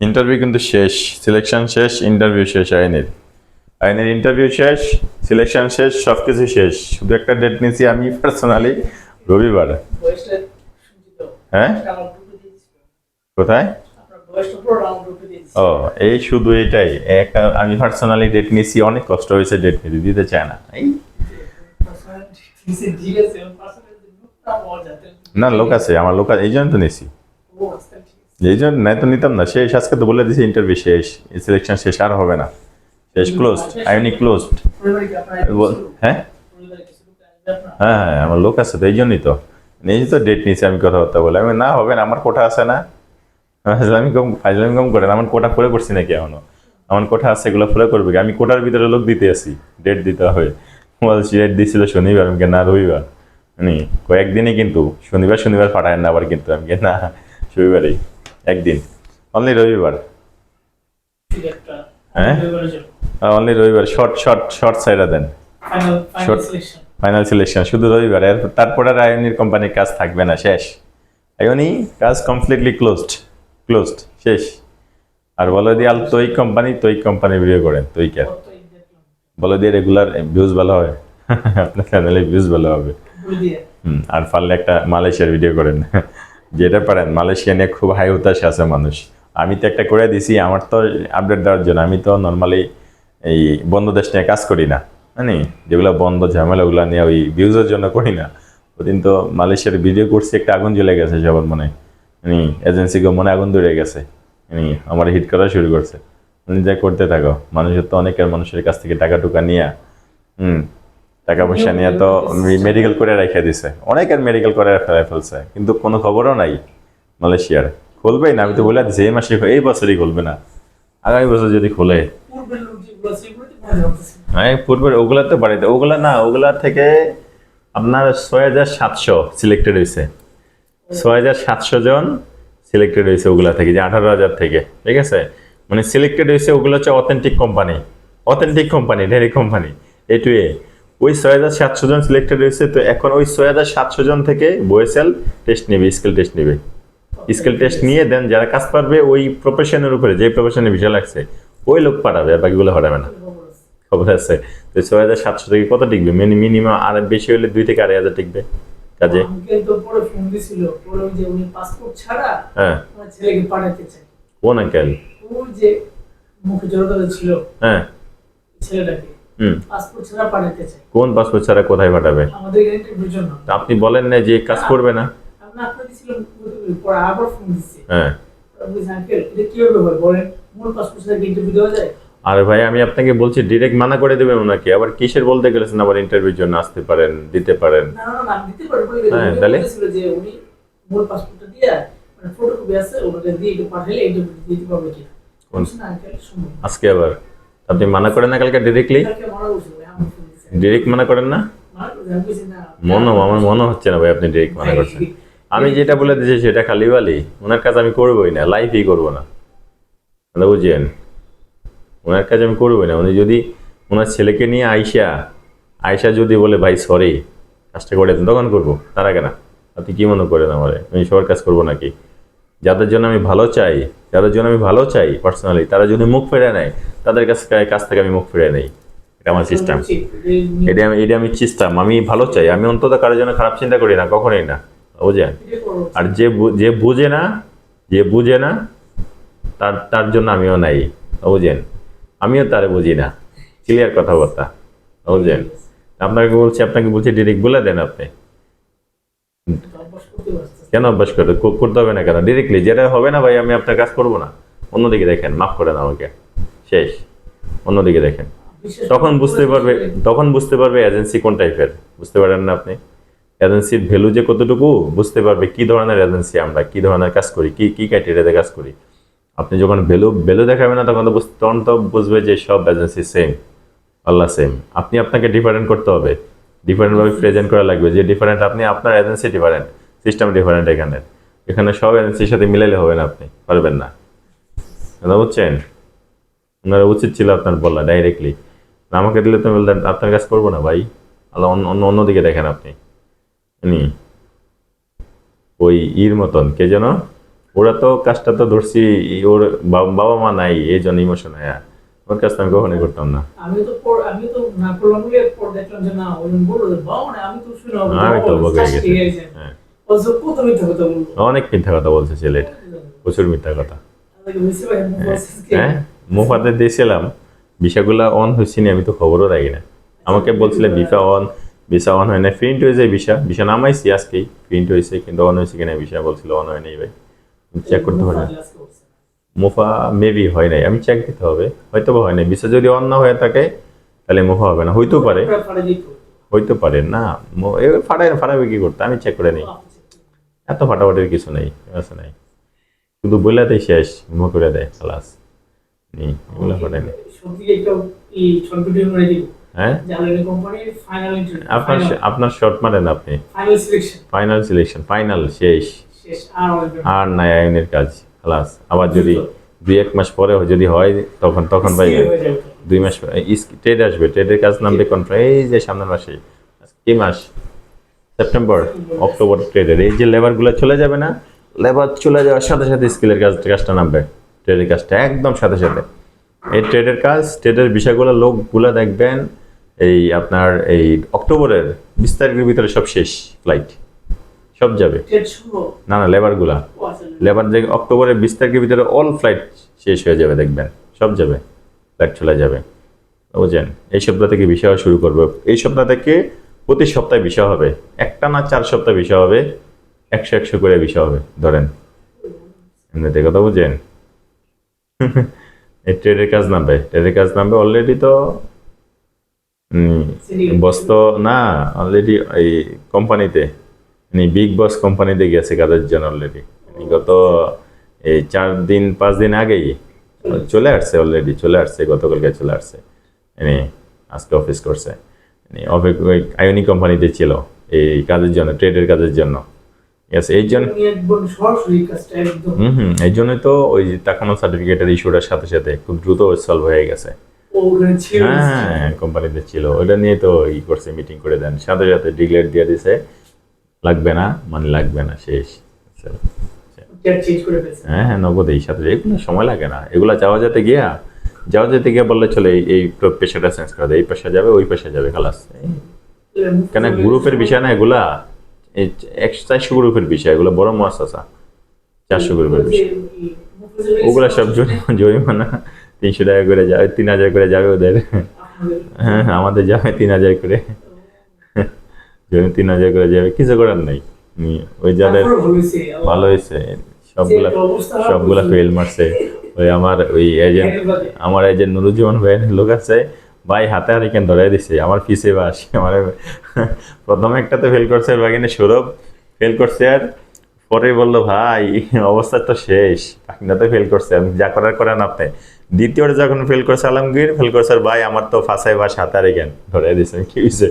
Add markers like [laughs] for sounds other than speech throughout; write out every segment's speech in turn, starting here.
Interview কিন্তু শেষ selection শেষ ইন্টারভিউ শেষ আইনের। আইনের ইন্টারভিউ শেষ সিলেকশন শেষ সব কিছু শেষ। শুধু একটা ডেট নিয়েছি আমি পার্সোনালি রবিবার। হ্যাঁ? কোথায়? ও এই শুধু এটাই। একটা আমি পার্সোনালি ডেট নিয়েছি অনেক কষ্ট হয়েছে ডেট নিতে দিতে চায় না। এই। না লোক আছে আমার লোক আছে এই জন্য তো নিয়েছি। এই জন্য নাই তো নিতাম না। শেষ আজকে তো বলে দিয়েছি ইন্টারভিউ শেষ সিলেকশন শেষ আর হবে না। শেষ ক্লোজড আইনি ক্লোজড হ্যাঁ হ্যাঁ? হ্যাঁ আমার লোক আছে তো এই জন্যই তো। নিজে তো ডেট নিয়েছি আমি কথাবার্তা বলে। আমি না হবে না আমার কোঠা আছে না। ফাইজলামি কম ফাইজলামি কম করেন আমার কোটা ফুলে করছি নাকি এখনও? আমার কোঠা আছে এগুলো ফুলে করবে? আমি কোটার ভিতরে লোক দিতে আসি ডেট দিতে হবে বলছি ডেট দিছিল শনিবার আমি না রবিবার। নি কয়েকদিনই কিন্তু শনিবার শনিবার ফাটায় না আবার কিন্তু আমি না রবিবারই একদিন। অনলি রবিবার। ঠিক হ্যাঁ? অনলি রবিবার। শর্ট শর্ট শর্ট সাইডা দেন। Final final. সিলেকশন শুধু রবিবার। তারপরে আর আয়নির কোম্পানির কাজ থাকবে না শেষ। আয়নি কাজ কমপ্লিটলি ক্লোজড ক্লোজড শেষ। আর বলে দিয়ে আল তৈ কোম্পানি তৈ কোম্পানি ভিডিও করেন তৈ কে কত এই দেখলাম বলে দিয়ে রেগুলার ভিউজ ভালো হয় আপনার চ্যানেলে ভিউজ ভালো হবে। হুম, আর পারলে একটা মালয়েশিয়ার ভিডিও করেন। যেটা পারেন, মালয়েশিয়া নিয়ে খুব হাই উতাসে আছে মানুষ। আমি তো একটা করে দিছি, আমার তো আপডেট দেওয়ার জন্য। আমি তো নর্মালি এই বন্ধ দেশ নিয়ে কাজ করি না। জানি যেগুলো বন্ধ ঝামেলা ওগুলো নিয়ে ওই ভিউজের জন্য করি না। ওদিন তো মালয়েশিয়ার ভিডিও করছি, একটা আগুন জ্বলে গেছে সবার মনে। মানে এজেন্সিকে মনে আগুন ধরে গেছে। মানে আমার হিট করা শুরু করছে। মানে যা করতে থাকো, মানুষের তো অনেকের মানুষের কাছ থেকে টাকা টুকা নিয়ে, হুম টাকা পয়সা নিয়ে তো মেডিকেল করে রেখে দিছে। অনেকের মেডিকেল করে ফেলে ফেলছে কিন্তু কোনো খবরও নাই মালয়েশিয়ার। খুলবেই না আমি তো বলে দিচ্ছি এই মাসে এই বছরই খুলবে না। আগামী বছর যদি খুলে। হ্যাঁ পূর্বের ওগুলা তো বাড়িতে ওগুলা না ওগুলা থেকে আপনার ছয় হাজার সাতশো সিলেক্টেড হয়েছে। ছয় হাজার সাতশো জন সিলেক্টেড হয়েছে ওগুলা থেকে যে আঠারো হাজার থেকে ঠিক আছে? মানে সিলেক্টেড হয়েছে ওগুলো হচ্ছে authentic company authentic company dairy company এ টু এ ওই ছয় হাজার সাতশো জন সিলেক্টেড হয়েছে তো এখন ওই ছয় হাজার সাতশো জন থেকে বয়েসেল টেস্ট নেবে স্কিল টেস্ট নেবে। স্কিল টেস্ট নিয়ে দেন যারা কাজ পারবে ওই প্রফেশনের উপরে যে প্রফেশনে ভিসা লাগছে ওই লোক পাঠাবে আর বাকিগুলো পাঠাবে না। খবর আছে। তো ছয় হাজার সাতশো থেকে কত টিকবে? মিনিমাম আর বেশি হলে দুই থেকে আড়াই হাজার টিকবে কাজে। হ্যাঁ। কোন আঙ্কেল হ্যাঁ। ছেলেটাকে। পাসপোর্ট ছাড়া পাঠাতে চাই। কোন পাসপোর্ট ছাড়া কোথায় পাঠাবে? আমাদের ইন্টারভিউর জন্য আপনি বলেন না যে কাজ করবে না। আমরা আপনার দিছিলাম পরে আবার ফোন দিচ্ছে। হ্যাঁ। এটা কীভাবে হয় বলেন। মূল পাসপোর্ট ছাড়া ইন্টারভিউ দেওয়া যায়? আরে ভাই আমি আপনাকে বলছি ডিরেক্ট মানা করে দেবেন ওনাকে। আবার কিসের বলতে গেলেছেন আবার ইন্টারভিউর জন্য? আসতে পারেন দিতে পারেন। হ্যাঁ, তাহলে? ছিল মূল পাসপোর্টটা দিয়ে মানে ফটোকপি আছে ওটাকে দিয়ে পাঠালে ইন্টারভিউ দিতে পারবে কি কোন? না আঙ্কেল শুনুন। আজকে আবার? আপনি মানা করেন না কালকে ডিরেক্টলি দিচ্ছে। ডিরেক্ট মানা করেন না? মনে আমার মনে হচ্ছে না ভাই আপনি ডিরেক্ট মানা করছেন। আমি যেটা বলে দিয়েছি সেটা খালি বালি। ওনার কাজ আমি করবোই না লাইফই করব না। মানে বুঝছেন? ওনার কাজ আমি করবোই না। উনি যদি ওনার ছেলেকে নিয়ে আইসা আয়সা যদি বলে ভাই সরি কাজটা করে তখন করব। তার আগে না। আপনি কি মনে করেন আমার? আমি সবার কাজ করব নাকি? যাদের জন্য আমি ভালো চাই যাদের জন্য আমি ভালো চাই পার্সোনালি তারা যদি মুখ ফিরে নেয় তাদের কাছ থেকে কাছ থেকে আমি মুখ ফিরে নেই। এটা আমার সিস্টেম এটা আমি এটা আমি সিস্টেম আমি ভালো চাই। আমি অন্তত কারোর জন্য খারাপ চিন্তা করি না কখনোই না। বুঝেন? আর যে যে বুঝে না যে বুঝে না তার তার জন্য আমিও নাই। বুঝেন? আমিও তারে বুঝি না। ক্লিয়ার কথাবার্তা। বুঝেন? আপনাকে বলছি আপনাকে বলছি ডিরেক্ট বলে দেন আপনি। কেন অভ্যাস করে? করতে হবে না কেন? ডিরেক্টলি যেটা হবে না ভাই আমি আপনার কাজ করব না। অন্যদিকে দেখেন মাফ করেন আমাকে। শেষ। অন্যদিকে দেখেন। তখন বুঝতে পারবে তখন বুঝতে পারবে এজেন্সি কোন টাইপের বুঝতে পারেন না আপনি? এজেন্সির ভ্যালু যে কতটুকু বুঝতে পারবে কি ধরনের এজেন্সি আমরা কি ধরনের কাজ করি কি কি ক্রাইটেরিয়াতে কাজ করি। আপনি যখন ভ্যালু ভ্যালু দেখাবেন না তখন তো বুঝ- তখন তো বুঝবে যে সব এজেন্সি সেম আল্লাহ সেম আপনি আপনাকে ডিফারেন্ট করতে হবে। ডিফারেন্টভাবে প্রেজেন্ট করা লাগবে। যে ডিফারেন্ট আপনি আপনার এজেন্সি ডিফারেন্ট সিস্টেম ডিফারেন্ট এখানে। এখানে সব এজেন্সির সাথে মিলাইলে হবে না আপনি পারবেন না। কথা বুঝছেন? ওনারা উচিত ছিল আপনার বলা ডাইরেক্টলি আমাকে দিলে তো বলতেন আপনার কাজ করব না ভাই। আল্লাহ অন্য অন্য অন্যদিকে দেখেন আপনি। উনি ওই ইর মতন কে যেন? ওরা তো কাজটা তো ধরছি ওর বাবা মা নাই এই জন্য ইমোশন হ্যাঁ। ওর কাজটা আমি কখনোই করতাম না। আমি তো না না বলল হয়ে গেছি হ্যাঁ। অনেক মিথ্যা কথা বলছে ছেলেটা প্রচুর মিথ্যা কথা। না, হ্যাঁ মুফাতে দিয়েছিলাম। ভিসাগুলো অন হয়েছে নি আমি তো খবরও রাখি না। আমাকে বলছিলে ভিসা অন ভিসা অন হয় না। প্রিন্ট হয়েছে ভিসা ভিসা নামাইছি আজকেই। প্রিন্ট হয়েছে কিন্তু অন হয়েছে কিনা ভিসা বলছিল অন হয় নাই ভাই। চেক করতে হবে বলছে। মুফা মেবি হয় নাই। আমি চেক দিতে হবে। হয়তো বা হয় নাই। ভিসা যদি অন না হয়ে থাকে তাহলে মুফা হবে না। হইতেও পারে। হইতে পারে না। ফাটাই ফাটাবে কি করতে? আমি চেক করে নিই। এত ফাটাফাটির কিছু নেই আছে নাই? শুধু বইলাতেই শেষ মুখ করে দেয় খালাস। নেই এগুলো ফাটাই হ্যাঁ? আপনার আপনার শর্ট মারেন আপনি। ফাইনাল সিলেকশন ফাইনাল শেষ। আর নাই আয়নের কাজ খালাস। আবার যদি দুই এক মাস পরে যদি হয় তখন তখন ভাই দুই মাস ট্রেড আসবে। ট্রেডের কাজ নামবে কন্ট্রা এই যে সামনের মাসে কি মাস? September October ট্রেডের। এই যে লেবারগুলো চলে যাবে না লেবার চলে যাওয়ার সাথে সাথে স্কিলের কাজ কাজটা নামবে। ট্রেডের কাজটা একদম সাথে সাথে। এই ট্রেডের কাজ ট্রেডের বিষয়গুলো লোকগুলো দেখবেন এই আপনার এই অক্টোবরের বিশ তারিখের ভিতরে সব শেষ ফ্লাইট। সব যাবে। না না লেবারগুলা। আসলে লেবার যে অক্টোবরের বিশ তারিখের ভিতরে অল ফ্লাইট শেষ হয়ে যাবে দেখবেন। সব যাবে। ফ্লাইট চলে যাবে। বুঝছেন? এই সপ্তাহ থেকে বিষয় শুরু করবে। এই সপ্তাহ থেকে প্রতি সপ্তাহে বিষয় হবে। একটা না চার সপ্তাহ বিষয় হবে একশো একশো করে বিষয় হবে ধরেন। এমনিতে কথা বুঝছেন এই ট্রেডের কাজ নামবে। ট্রেডের কাজ নামবে অলরেডি তো বস তো না অলরেডি এই কোম্পানিতে বিগ বস কোম্পানিতে গেছে কাজের জন্য অলরেডি গত এই চার দিন পাঁচ দিন আগেই চলে আসছে অলরেডি চলে আসছে গতকালকে চলে আসছে। এনে আজকে অফিস করছে। অফিস আয়নি কোম্পানিতে ছিল এই কাজের জন্য ট্রেডের কাজের জন্য। এই জন্য হুম হুম এই জন্যই তো ওই তাকানো সার্টিফিকেটের ইস্যুটার সাথে সাথে খুব দ্রুত সলভ হয়ে গেছে। হ্যাঁ কোম্পানিতে ছিল। ওটা নিয়ে তো ই করছে মিটিং করে দেন। সাথে সাথে ডিক্লেয়ার দিয়ে দিছে। লাগবে না মানে লাগবে না শেষ। হ্যাঁ হ্যাঁ নগদ এই সাথে। এগুলো সময় লাগে না। এগুলা যাওয়া যেতে গিয়া যাওয়া যেতে গিয়ে বললে চলে এই- পেশাটা চেঞ্জ করে দেয় এই পেশা যাবে ওই পেশা যাবে খালাস। কেন গ্রুপের বিষয় না এগুলা? চারশো গ্রুপের বিষয় এগুলো বড় মহাসাসা চারশো গ্রুপের বিষয়। ওগুলা সব জরিমানা জরিমানা। তিনশো টাকা করে যাবে তিন হাজার করে যাবে ওদের। হ্যাঁ আমাদের যাবে তিন হাজার করে। তিন হাজার করে যাবে কিছু করার নাই। ওই যাদের ভালো হয়েছে সবগুলা সবগুলা ফেল মারছে। ওই আমার ওই এজেন্ট আমার এজেন্ট নুরুজ্জামান ভাইয়ের লোক আছে ভাই হাতে হাতে কেন ধরে দিছে? আমার ফিসে বাস আমার [laughs] প্রথমে একটাতে ফেল করছে বাগিনে সৌরভ ফেল করছে আর পরে বলল ভাই অবস্থা তো শেষ পাখিনাতে ফেল করছে আমি যা করার করেন আপনি। দ্বিতীয়টা যখন ফেল করছে আলমগীর ফেল করছে আর ভাই আমার তো ফাঁসাই বাস হাতে হাতে কেন ধরে দিছে? কি হয়েছে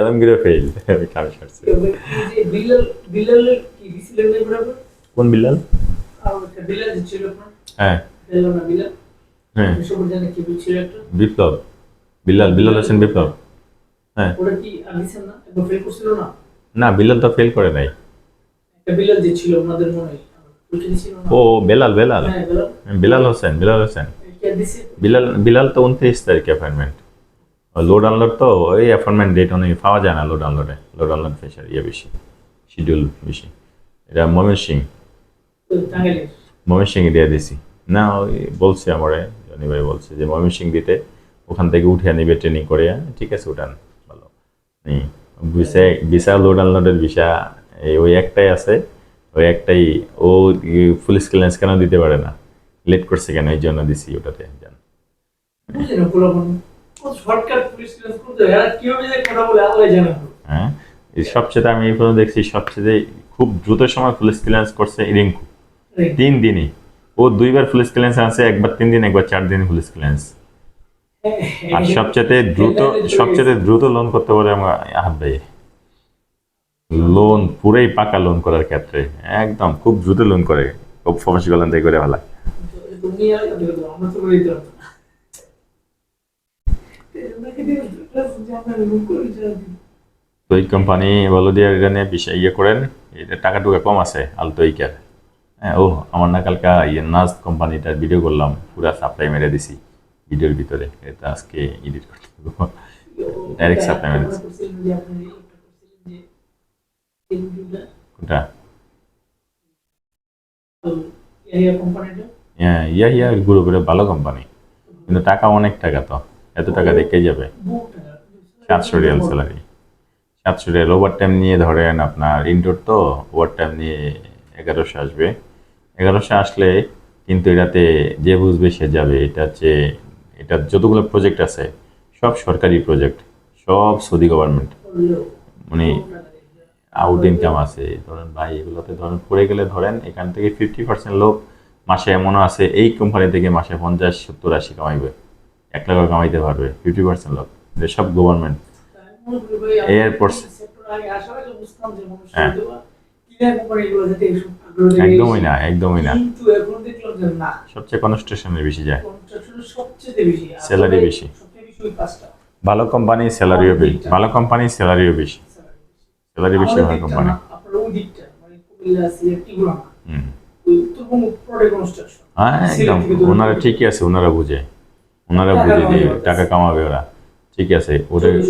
আলমগীরও ফেল আমি কামে সারছি। বিলাল বিলালের কি দিছিলেন না বরাবর? কোন বিল্লাল? বিলাল হ্যাঁ। বিলাল হ্যাঁ। বিপ্লব। বিল্লাল বিল্লাল হোসেন বিপ্লব। হ্যাঁ। না? বিল্লাল তো ফেল করে নাই। হয় ও বেলাল বেলাল। হ্যাঁ বিলাল। বিলাল হোসেন বিলাল হোসেন। বিলাল বিলাল তো উনত্রিশ তারিখে অ্যাপয়েন্টমেন্ট লোড আনলোড তো ওই অ্যাপয়েন্টমেন্ট ডেট অনেক পাওয়া যায় না লোড আনলোডে লোড আনলোড প্রেশার ইয়ে বেশি শিডিউল বেশি। এটা ময়মন সিং ওই টাঙ্গাইলের ময়মন সিং দিয়ে দিছি। না ওই বলছে আমারে জনি ভাই বলছে যে ময়মন সিং দিতে ওখান থেকে উঠে নিবে ট্রেনিং করে ঠিক আছে উঠান ভালো। ভিসা ভিসা লোড আনলোডের ভিসা ওই একটাই আছে ওই একটাই ও ফুল স্কিলেন্স কেন দিতে পারে না? লেট করছে কেন এই জন্য দিছি ওটাতে জান। হয় সবচেয়ে আমি এই পর্যন্ত দেখছি সবচেয়ে খুব দ্রুত সময় ফুল ক্লিয়ারেন্স করছে রিঙ্কু তিন দিনই। ও দুইবার ফুল ক্লিয়ারেন্স আছে একবার তিন দিন একবার চার দিন ফুল ক্লিয়ারেন্স। আর সবচেয়ে দ্রুত সবচেয়ে দ্রুত লোন করতে পারে আমার হাত ভাই। লোন পুরাই পাকা লোন করার ক্ষেত্রে। একদম খুব দ্রুত লোন করে। খুব ফমাসি গলান থেকে করে ভালো। তো এই কোম্পানি বলো দিয়ে এটা নিয়ে বিষয় ইয়ে করেন এটা টাকা টুকা কম আছে আলতো ইকার হ্যাঁ ও আমার না কালকা ইয়ে নাজ কোম্পানিটার ভিডিও করলাম পুরা সাপ্লাই মেরে দিছি। ভিডিওর ভিতরে এটা আজকে এডিট করতে করছিলেন যে এই ভিডিওটা কোনটা? হ্যাঁ, ইয়া ইয়া গ্রুপের ভালো কোম্পানি কিন্তু টাকা অনেক টাকা তো এত টাকা দেখে যাবে। সাতশো রিয়াল স্যালারি সাতশো রিয়াল ওভার টাইম নিয়ে ধরেন আপনার ইনডোর তো ওভার টাইম নিয়ে এগারোশো আসবে। এগারোশো আসলে কিন্তু এটাতে যে বুঝবে সে যাবে। এটা হচ্ছে এটা যতগুলো প্রজেক্ট আছে সব সরকারি প্রজেক্ট সব সৌদি গভর্নমেন্ট মানে। আউট ইনকাম আছে ধরেন ভাই এগুলোতে ধরেন পড়ে গেলে ধরেন এখান থেকে ফিফটি পার্সেন্ট লোক মাসে এমনও আছে এই কোম্পানি থেকে মাসে পঞ্চাশ সত্তর আশি কামাইবে। এক লাখ কামাইতে পারবে ফিফটি পার্সেন্ট লোক। সব গভর্নমেন্ট মনে মানুষ হ্যাঁ। একদমই না একদমই না। কিন্তু এখন দেখলাম যে না। সবচেয়ে কনস্ট্রাকশনে বেশি যায়। কনস্ট্রাকশনের সবচেয়ে বেশি। আর বেশি। সবচেয়ে বেশি। ওই পাঁচটা। ভালো কোম্পানি স্যালারিও বেশি। ভালো কোম্পানি স্যালারিও বেশি। স্যালারি বেশি। ভালো কোম্পানি আপনার ওই দিকটা। মানে কুমিল্লা সিলেট এগুলো হুম। হ্যাঁ একদম। ওনারা ঠিকই আছে ওনারা বুঝে। ওনারা বুঝে যে টাকা কামাবে ওরা। ঠিক আছে। ওদের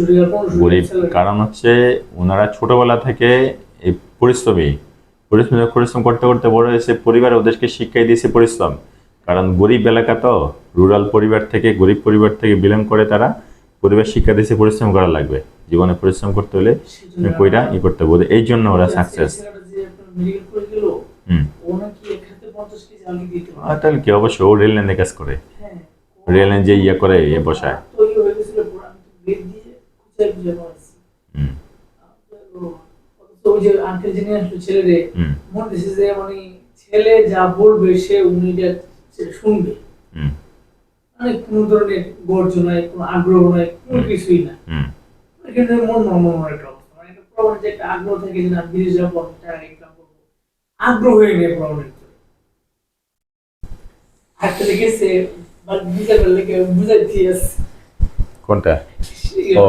গরিব কারণ হচ্ছে ওনারা ছোটবেলা থেকে এই পরিশ্রমী পরিশ্রম পরিশ্রম করতে করতে বড় হয়েছে পরিবার ওদেরকে শিক্ষাই দিয়েছে পরিশ্রম। কারণ গরিব এলাকা তো রুরাল পরিবার থেকে গরিব পরিবার থেকে বিলং করে তারা পরিবার শিক্ষা দিয়েছে পরিশ্রম করা লাগবে। জীবনে পরিশ্রম করতে হলে তুমি কইরা ই করতে হবে। এই জন্য ওরা সাকসেস তাহলে কি? অবশ্য ও রেল লাইনে কাজ করে। হ্যাঁ। রেল লাইন যে ইয়ে করে ইয়ে বসায় তৈরি হয়ে গেছিল পুরো আমি তো বেড দিয়ে খুঁজে খুঁজে পাচ্ছি হুম ওই যে আঙ্কেল যিনি আসলো ছেলেরে মনে যে মানে ছেলে যা বলবে সে উনি শুনবে। মানে কোনো ধরনের গর্জ নাই কোনো আগ্রহ নাই কোনো কিছুই না। কিন্তু মন মন একটা অবস্থা। মানে একটা প্রবণ যে একটা আগ্রহ থাকে যে না বিদেশ যাব টাকা ইনকাম করব। আগ্রহ হয়ে নেই প্রবণের হাঁটতে লেগেছে বা বুঝে ফেললে কেউ বুঝাইতে আসছে কোনটা? ও।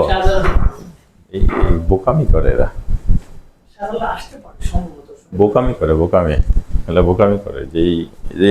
এই এই বোকামি করে এরা সাধারণত আসতে পারে সম্ভবত বোকামি করে বোকামি। এরা বোকামি করে যেই